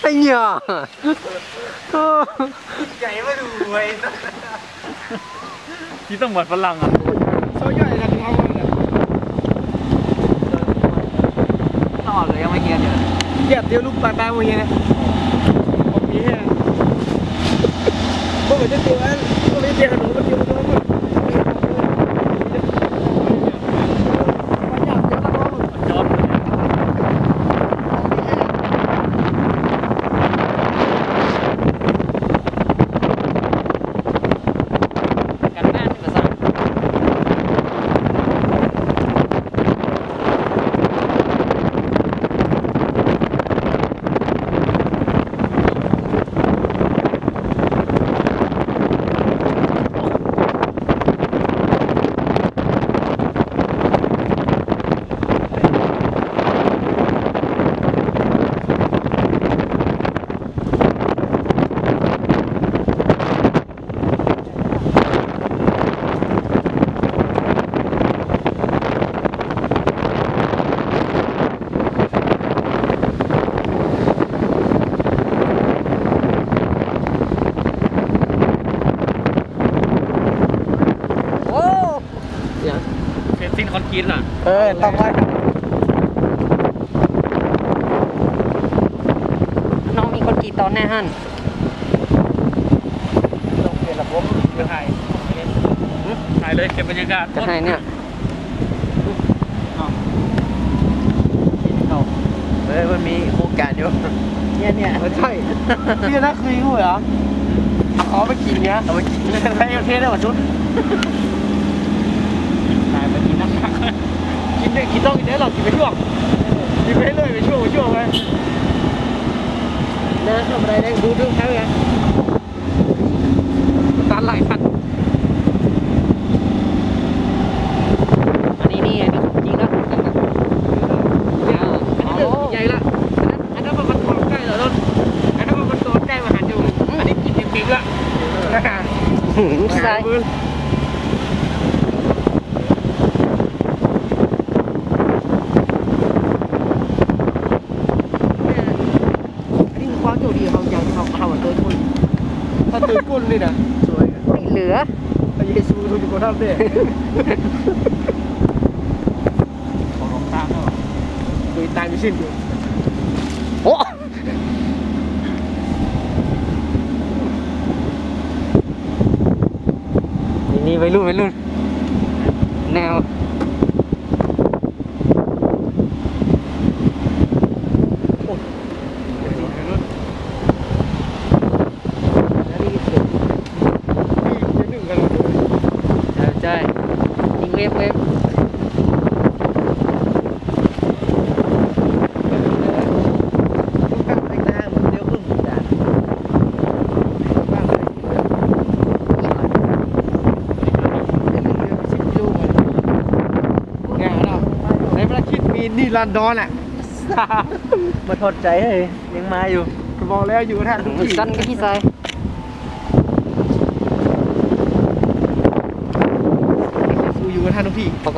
ไอ้เหี้ยโอ้ใหญ่มาดูไว้ที่ต้องหมดฝรั่งอะโซ่ใหญ่นะเขาเลยต่อเลยยังไม่เกียนอยู่เหยียบเดียวลูกปลาปลาอย่างเงี้ยนะผมมีแค่พวกมันจะเตียวอันพวกมันจะเตียวขนมมันเตียวขนม จอม กันหน้าที่ภาษา โอ้ เฟซซินค อนกรีตอะ เออ ต้องไว้น้องมีคนกี่ตอนแน่ฮั่นต้องเปลี่ยนระบบไปถ่ายถ่ายเลยเก็บบรรยากาศจะให้เนี่ยเฮ้ยมันมีโครงการอยู่เนี่ยเนี่ยไม่ใช่พี่น่าคุยกูเหรอเอาไปกินเนี้ยเอาไปกินให้เอาเทได้หมดชุดถ่ายไป กินนักกินได้กินต้องกินได้หรอกกินไปช่วงกินไปเรื่อยไปช่วงไปช่วงไปนะทำอะไรได้ดูดูเขาไงตาไหลพันอันนี้นี่อันนี้ของจริงแล้วอันนี้เรื่องใหญ่ละอันนั้นมันมันตัวใกล้เหรอรถอันนั้นมันตัวใกล้มาหันอยู่อันนี้กินจริงๆละหืมใส่อันนี้ความโชคดีเขาอย่างเขาเขาตัวกุล ถ้าตัวกุลนี่นะสวยไม่เหลือพระเยซูทูจิโกทับเด้ของของตามแล้วคุยตายไม่สิ้นอยู่โอ้นี่นี่วัยรุ่นวัยรุ่นแนวนี่เสียงนี่ยังหนึ่งกันเลย ใช่ใช่ยิงเวฟเวฟ นี่ลันดอนอะมาทดใจให้ยังมาอยู่ก็บอกแล้วอยู่ท่านทุกที่สั้นก็พี่ใส่ซูอยู่กับท่านทุกที่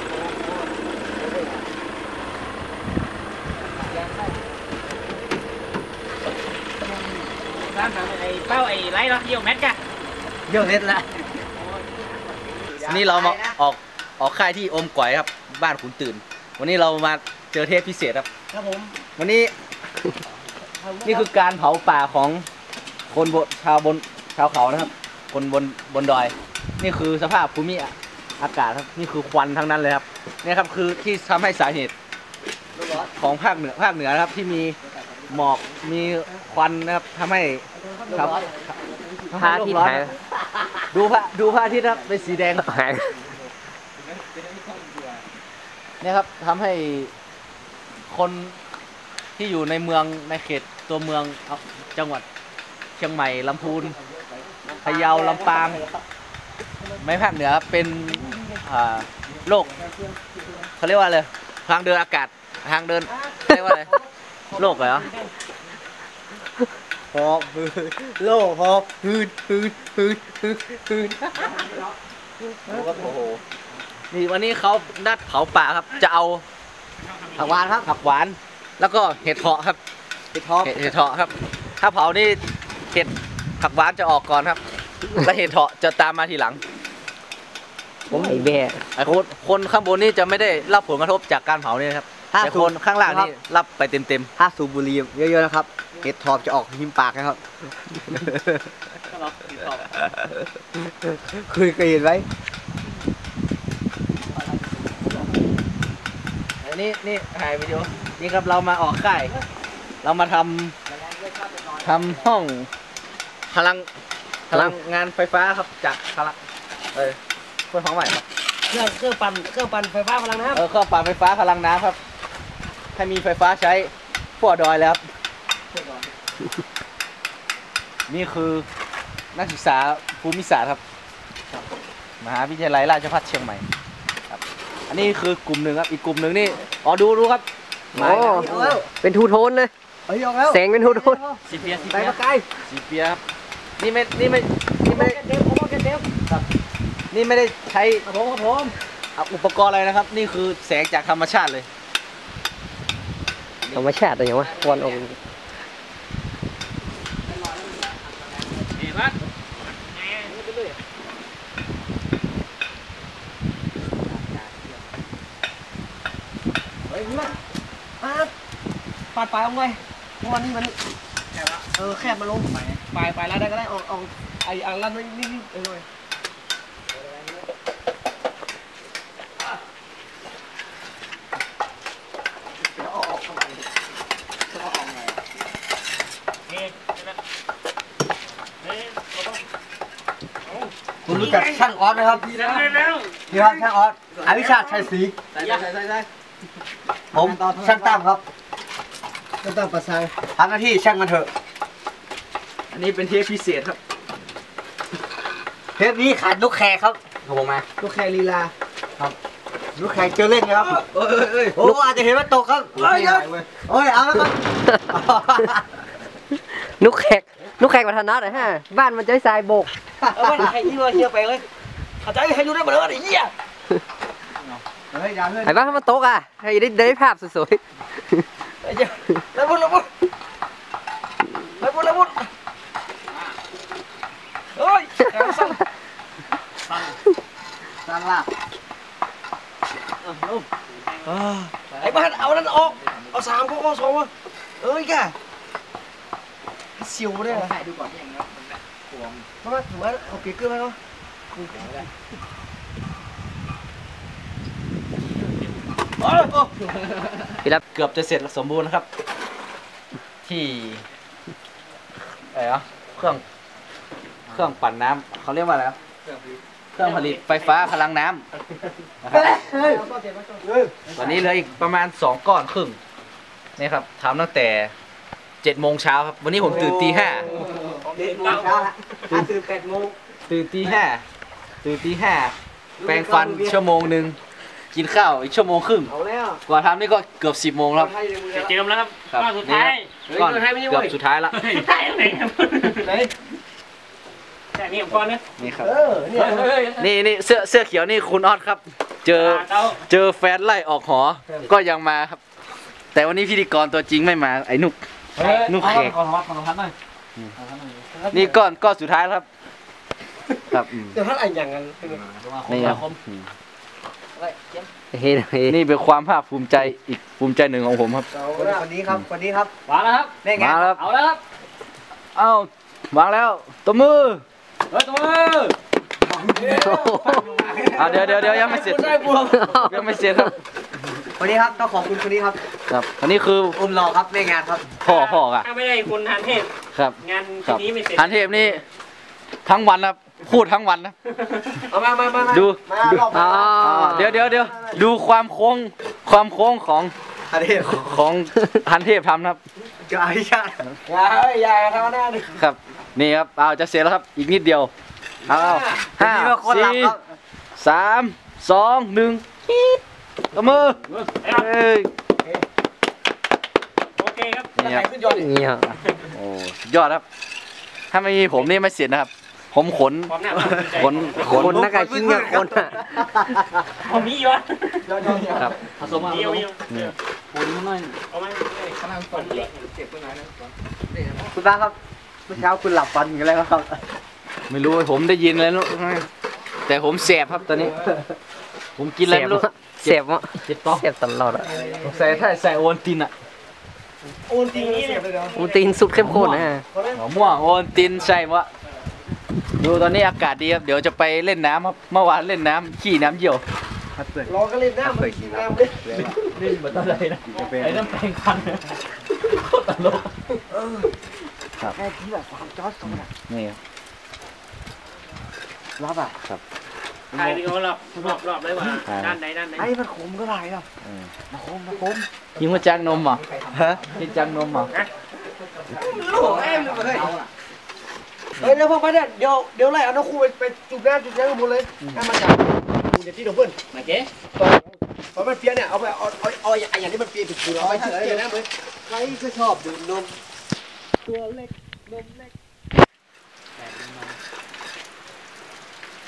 ถ่ายมาไอ้เป้าไอ้ไรเนาะเยี่ยวแมทกะเยอะเน็ตละนี่เรามาออกออกค่ายที่อมก๋อยครับ บ้านขุนตื่น วันนี้เรามาเจอเทพพิเศษครับ ครับผม วันนี้ นี่คือการเผาป่าของคนบนชาวบนชาวเขานะครับ คนบนบนดอย นี่คือสภาพภูมิอากาศครับ นี่คือควันทั้งนั้นเลยครับ นี่ครับคือที่ทำให้สาเหตุของภาคเหนือภาคเหนือครับที่มี หมอกมีควันนะครับทำให้ครับพระอาทิตย์หายดูพระดูพระอาทิตย์ครับเป็นสีแดงหายเนี่ยครับทำให้คนที่อยู่ในเมืองในเขตตัวเมืองเอาจังหวัดเชียงใหม่ลำพูนพะเยาลำปาง ไม่ภาคเหนือครับเป็นอ่าโรคเขาเรียกว่าอะไรทางเดินอากาศทางเดินเรียกว่าอะไร โรคเหรอหอบหืดโล่หอบหืดหืดหืดหืดหืดโอ้โหนี่วันนี้เขานัดเผาป่าครับ จะเอาผักหวานครับผักหวาน แล้วก็เห็ดเถาะครับ เห็ดทองเห็ดเห็ดเถาะครับ ถ้าเผานี่เห็ดผักหวานจะออกก่อนครับ แล้วเห็ดเถาะจะตามมาทีหลังไอ้แบ่ไอ้คนคนข้างบนนี่จะไม่ได้รับผลกระทบจากการเผานี่นะครับ แต่คนข้างล่างนี่รับไปเต็มเต็มถ้าสูบบุหรี่เยอะๆนะครับเห็ดทอบจะออกหิมปากนะครับเคยเคยเห็นไหมๆอันนี้นี่ถ่ายวิดีโอนี่ครับเรามาออกค่ายเรามาทำทำห้องพลังพลังงานไฟฟ้าครับจากพลังเออเพื่อนของใหม่ครับเครื่องเครื่องปั่นเครื่องปั่นไฟฟ้าพลังน้ำเออเครื่องปั่นไฟฟ้าพลังน้ำครับ ให้มีไฟฟ้าใช้พวกดอยแล้วครับ นี่คือนักศึกษาภูมิศาสตร์ครับ มหาวิทยาลัยราชภัฏเชียงใหม่ครับ อันนี้คือกลุ่มหนึ่งครับ อีกกลุ่มหนึ่งนี่ อ๋อ ดูดูครับโอ้เป็นทูโทนเลยเฮ้ยออกแล้วแสงเป็นทูโทนสีเปียสีไปเปียมาไกลสีเปียครับ นี่ไม่ นี่ไม่ นี่ไม่ได้เต็มผมเอาเต็มนี่ไม่ได้ใช้ครับผมครับผมอะอุปกรณ์อะไรนะครับ นี่คือแสงจากธรรมชาติเลย ธรรมชาติอะไรอย่างวะควันออกเฮ้ยมามาปาดปลายเอาไว้เพราะวันนี้มันเออแคบมาลงปลายปลายแล้วได้ก็ได้ออกออกไอ้อันละนิดนิดนิดหน่อย คุณรู้จักช่างออสไหมครับนี่ครับช่างออสอวิชาติชัยศรีใส่ใส่ใส่ใส่ผมช่างตั้มครับก็ต้องประสานทำหน้าที่ช่างมันเถอะ อันนี้เป็นเทปพิเศษครับ เทปนี้ขาดลูกแขกครับครับผมมาลูกแคลีลาลูกแขกเจอเล่นนะครับเอ้ยเอ้ยโอ้อาจจะเห็นว่าตกครับเฮ้ยโอ้ยเอาแล้วครับนุกแขกนุกแขกวัฒนะหน่อยฮะ บ้านมันจะให้ทรายโบก เออให้ยี่มาเฮียไปเลยเขาจะให้ดูได้หมดเลยไอ้เหี้ยเฮ้ยอย่าเล่นไอ้บ้านมันโต๊ะอะให้ได้ ได้ภาพสวยไอ้เหี้ยแล้วบุญแล้วบุญแล้วบุญแล้วบุญเฮ้ยสั่งตั้งล่ะไอ้บ้าเอาเอาสามก็เอาเกียถ่ายดูก่อนอย่างเงี้ยมามาถือว่าเอาปีกเกอร์ไหมวะๆพี่รับเกือบจะเสร็จสมบูรณ์นะครับ ที่อะไรอะเครื่องเครื่องปั่นน้ำเขาเรียกว่าอะไรครับเครื่องผลิตไฟฟ้าพลังน้ำนะครับตอนนี้เหลืออีกประมาณสองก้อนครึ่งนี่ครับทำตั้งแต่เจ็ดโมงเช้าครับ วันนี้ผมตื่นตีห้า เจ็ดโมงเช้าละอะตื่นแปดโมงตื่นตีห้าตื่นตีห้าแปรงฟันชั่วโมงหนึ่งกินข้าวอีกชั่วโมงครึ่งเอาแล้วกว่าทำนี่ก็เกือบสิบโมงแล้วให้ในมือเดี๋ยวแล้วเจิมแล้วครับครับก้อนสุดท้ายก่อนเฮ้ยให้ไม่ใช่เว้เกือยบสุดท้ายละสุดท้ายไหนครับไหนแต่นี่ผมก้อนนะนี่ครับเออเนี่ยนี่นี่เสื้อเสื้อเขียวนี่คุณออดครับ เจอเต้าเจอแฟนไล่ออกหอ ก็ยังมาครับ แต่วันนี้พิธีกรตัวจริงไม่มาไอ้นุกนุกแขกขอพัดขอพัดหน่อย นี่ก้อนก้อนสุดท้ายแล้วครับ ครับอืมเดี๋ยวท่านอ่านอย่างนั้นนี่ครับเฮ้ยเฮ้ยนี่เป็นความภาคภูมิใจอีกภูมิใจหนึ่งของผมครับ คนนี้ครับคนนี้ครับวางแล้วครับได้ไงมาแล้วครับเอาแล้วครับเอ้าวางแล้วตัวมือเฮ้ยตัวมืออ่าเดี๋ยวเดี๋ยวเดี๋ยวยังไม่เสร็จยังไม่เสร็จครับ คนนี้ครับต้องขอบคุณคนนี้ครับครับอันนี้คืออุ้มรอครับแม่งานครับพ่อพ่ออะถ้าไม่ได้คุณทันเทพครับงานครัทีบนี้ไม่เสร็จทันเทพนี่ทั้งวันครับพูดทั้งวันนะเอามามามามาดูมารอบอ๋ออ่าเดี๋ยวเดี๋ยวเดี๋ยวดูความโค้งความโค้งของอันนี้ของทันเทพทำนะครับจะอภิชาติอย่าเฮ้ยอย่าทำหน้าดิครับ นี่ครับเอาจะเสร็จแล้วครับ อีกนิดเดียวเอาเอาห้านี่ก็คนหลับสี่ครับสามสองหนึ่งปี๊ด ตบมือเอ้ยโอเคครับนี่ครับขึ้นยอดดิเงี้ยโอ้สุดยอดครับ ถ้าไม่มีผมนี่ไม่เสร็จนะครับ ผมขนความหน้าขนขนคนนักการขี้เงี้ยคนอะผมมีอยู่วะยอดยอดยอดครับผสมเดียวเดียวนี่เอาไหมคุณตาครับเมื่อเช้าคุณหลับฝันอย่างไรครับ ไม่รู้ผมได้ยินแล้วนะ แต่ผมแสบครับตอนนี้ ผมกินอะไรไม่รู้เสียบอะเจ็บต้องเสียบตลอดอะใส่ถ้าใส่โอนตินอะโอนจริงเสียบเลยเนาะมูตีนสุดเข้มข้นนะหัวม่วงโอนตินใส่วะดูตอนนี้อากาศดีครับเดี๋ยวจะไปเล่นน้ำครับเมื่อวานเล่นน้ำขี่น้ำเยี่ยวรอก็เล่นน้ำมันกินน้ำเลยนี่เหมือนอะไรนะไอ้น้ำแปลงคันโคตรตลกแค่ที่แบบความจอร์จโซนอะนี่ครับ รับอะถ่ายวิดีโอรอบรอบรอบเลยว่าด้านไหนด้านไหนไอ้มันขมก็ได้อะมาคมมาคมยิงมาจากนมเหรอฮะยิงจากนมเหรอลูกเอ็มเลยเฮ้ยเดี๋ยวพอไปเนี่ยเดี๋ยวเดี๋ยวไล่เอาน้องครูไปไปจุดหน้าจุดนี้กันหมดเลยให้มันจับกูจะที่เดี๋ยวเพื่อนมาเจ๊พอมันเปียเนี่ยเอาไปเอาเอาเอาไอ้อย่างนี้มันเปียผิดกูเอาไปเฉยๆนะมึงใครก็ชอบดื่มนมตัวเล็กนมเล็ก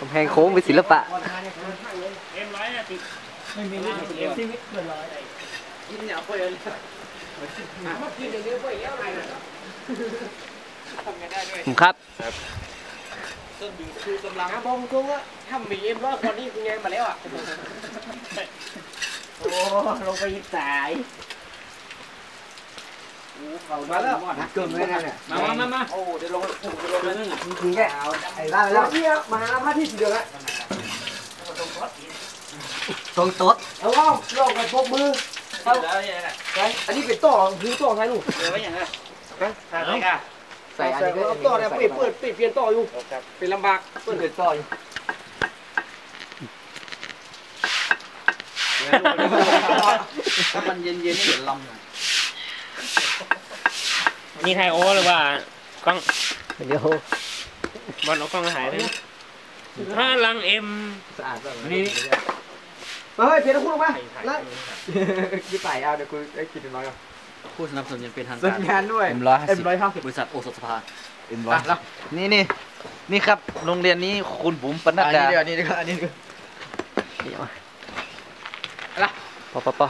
กำแพงโค้งเป็นศิลปะเอ็มร้อยนะติดไม่มีลิขสิทธิ์เอ็มผมครับหลังมองตรงว่าถ้ามีเอ็มร้อยคนนี้คุณยังมาแล้วอะโอ้ลงไปยิบสาย มาแล้วเกินไม่ได้เนี่ยมามามามาโอ้เดี๋ยวลงผมจะลงแล้วจริงแกไอ้ได้แล้วเนี่ยมาหาพระที่สีเหลืองอะตรงโต๊ะเอาว่าลองกันพกมือเอาไปอันนี้เป็นต่อหูต่อไงลูกเดี๋ยวไว้อย่างนั้นฮะถ่ายเลยค่ะใส่อันนี้ก็ต่อเนี่ยเปิดเปิดเปลี่ยนต่ออยู่เป็นลำบากเปิดเปลี่ยนต่ออยู่ถ้ามันเย็นเย็นๆเสียลำห น่อยนี่ถ่ายโอ้หรือว่ากล้องเดี๋ยวบอลเอากล้องมาถ่ายเลยถ้าลังเอ็มสะอาดแบบนี่เฮ้ยเปลี่ยนคู่ลงมาแล้วกี่ใส่เอาเดี๋ยวกูไอ้กินน้อยก่อนผู้สนับสนุนอยังเป็นทางสักาญรญาณด้วยเอ็มร้อยห้าเอ็มสิบร้อยห้าสิบบริษัทโอสถสภาเอ็มร้อยนี่นี่นี่ครับโรงเรียนนี้คุณบุ๋มปนัดดาอันนี้เดี๋ยวอันนี้เดี๋ยวอันนี้เดี๋ยวเดี๋ยวปอปอปอ